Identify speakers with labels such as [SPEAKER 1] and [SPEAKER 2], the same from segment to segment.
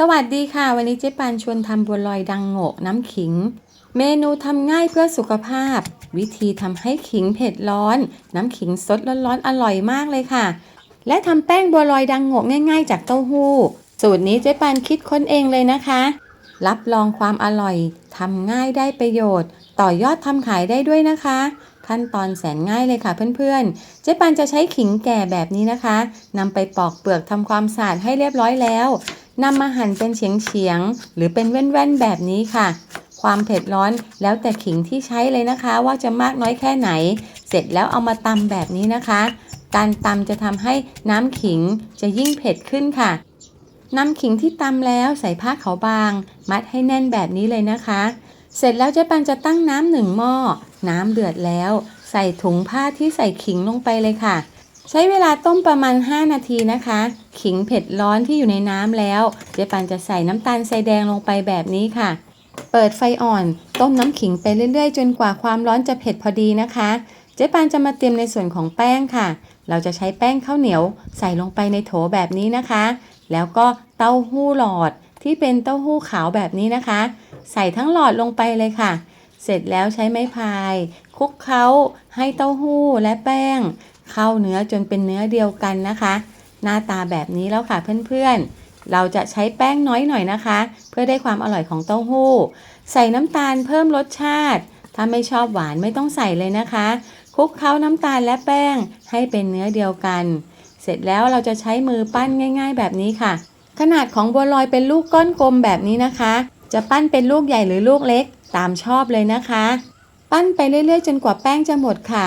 [SPEAKER 1] สวัสดีค่ะ วันนี้เจ๊ปานชวนทำบัวลอยดังโงกน้ำขิง เมนูทำง่ายเพื่อสุขภาพ วิธีทำให้ขิงเผ็ดร้อน น้ำขิงสดร้อนๆอร่อยมากเลยค่ะ และทำแป้งบัวลอยดังโงกง่าย ๆ จากเต้าหู้ สูตรนี้เจ๊ปานคิดค้นเองเลยนะคะ รับรองความอร่อยทำง่ายได้ประโยชน์ ต่อยอดทำขายได้ด้วยนะคะ ขั้นตอนแสนง่ายเลยค่ะเพื่อนๆ เจ๊ปานจะใช้ขิงแก่แบบนี้นะคะนำไปปอกเปลือกทำความสะอาดให้เรียบร้อยแล้ว นำมาหั่นเป็นเฉียงๆหรือเป็นแว่นๆแบบนี้ค่ะ ความเผ็ดร้อนแล้วแต่ขิงที่ใช้เลยนะคะ ว่าจะมากน้อยแค่ไหน เสร็จแล้วเอามาตำแบบนี้นะคะ การตำจะทำให้น้ำขิงจะยิ่งเผ็ดขึ้นค่ะนำขิงที่ตำแล้วใส่ผ้าขาวบาง มัดให้แน่นแบบนี้เลยนะคะ เสร็จแล้วเจ๊ปันจะตั้งน้ำหนึ่งหม้อ น้ำเดือดแล้ว ใส่ถุงผ้าที่ใส่ขิงลงไปเลยค่ะ ใช้เวลาต้มประมาณ 5 นาทีนะคะ ขิงเผ็ดร้อนที่อยู่ในน้ำแล้ว เจ๊ปันจะใส่น้ำตาลทรายแดงลงไปแบบนี้ค่ะ เปิดไฟอ่อนต้มน้ำขิงไปเรื่อยๆ จนกว่าความร้อนจะเผ็ดพอดีนะคะ เจ๊ปานจะมาเตรียมในส่วนของแป้งค่ะ เราจะใช้แป้งข้าวเหนียว ใส่ลงไปในโถแบบนี้นะคะ แล้วก็เต้าหู้หลอดที่เป็นเต้าหู้ขาวแบบนี้นะคะ ใส่ทั้งหลอดลงไปเลยค่ะ เสร็จแล้วใช้ไม้พายคลุกเคล้าให้เต้าหู้และแป้ง เข้าเนื้อจนเป็นเนื้อเดียวกันนะคะ หน้าตาแบบนี้แล้วค่ะเพื่อนๆ เราจะใช้แป้งน้อยหน่อยนะคะ เพื่อได้ความอร่อยของเต้าหู้ ใส่น้ำตาลเพิ่มรสชาติ ถ้าไม่ชอบหวานไม่ต้องใส่เลยนะคะคลุกเคล้าน้ำตาลและแป้งให้เป็นเนื้อเดียวกัน เสร็จแล้วเราจะใช้มือปั้นง่าย ๆ แบบนี้ค่ะ ขนาดของบัวลอยเป็นลูกก้อนกลมแบบนี้นะคะ จะปั้นเป็นลูกใหญ่หรือลูกเล็กตามชอบเลยนะคะ ปั้นไปเรื่อยๆ จนกว่าแป้งจะหมดค่ะ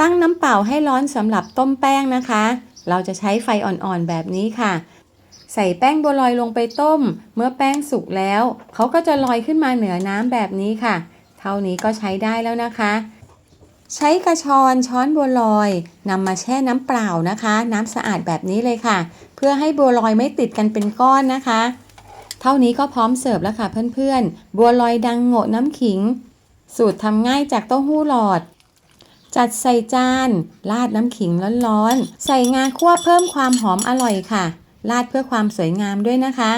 [SPEAKER 1] ตั้งน้ำเปล่าให้ร้อนสำหรับต้มแป้งนะคะ เราจะใช้ไฟอ่อนๆแบบนี้ค่ะ ใส่แป้งบัวลอยลงไปต้ม เมื่อแป้งสุกแล้ว เขาก็จะลอยขึ้นมาเหนือน้ำแบบนี้ค่ะ เท่านี้ก็ใช้ได้แล้วนะคะ ใช้กระชอนช้อนบัวลอยนำมาแช่น้ำเปล่านะคะ น้ำสะอาดแบบนี้เลยค่ะ เพื่อให้บัวลอยไม่ติดกันเป็นก้อนนะคะ เท่านี้ก็พร้อมเสิร์ฟแล้วค่ะเพื่อนๆ บัวลอยดังโง่น้ำขิง สูตรทำง่ายจากเต้าหู้หลอด จัดใส่จาน ราดน้ำขิงร้อนๆ ใส่งาคั่วเพิ่มความหอมอร่อยค่ะ ราดเพื่อความสวยงามด้วยนะคะ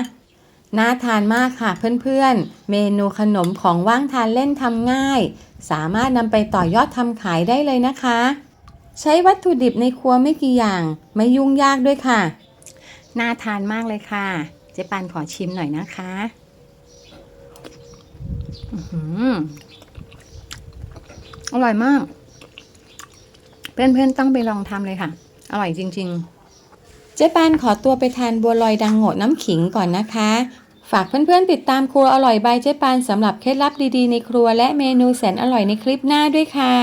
[SPEAKER 1] น่าทานมากค่ะเพื่อนๆ เมนูขนมของว่างทานเล่นทำง่าย สามารถนำไปต่อยอดทำขายได้เลยนะคะ ใช้วัตถุดิบในครัวไม่กี่อย่าง ไม่ยุ่งยากด้วยค่ะ น่าทานมากเลยค่ะ เจ๊ปานขอชิมหน่อยนะคะอื้อหือร่อยมาก พื่อน ๆ ต้องไปลองทำเลยค่ะ อร่อยจริง ๆ เจ๊ปานขอตัวไปทานบัวลอยดังโงดน้ำขิงก่อนนะคะ ฝากเพื่อนๆติดตามครัวอร่อยบายเจ๊ปานสำหรับเคล็ดลับดีๆในครัวและเมนูแสนอร่อยในคลิปหน้าด้วยค่ะ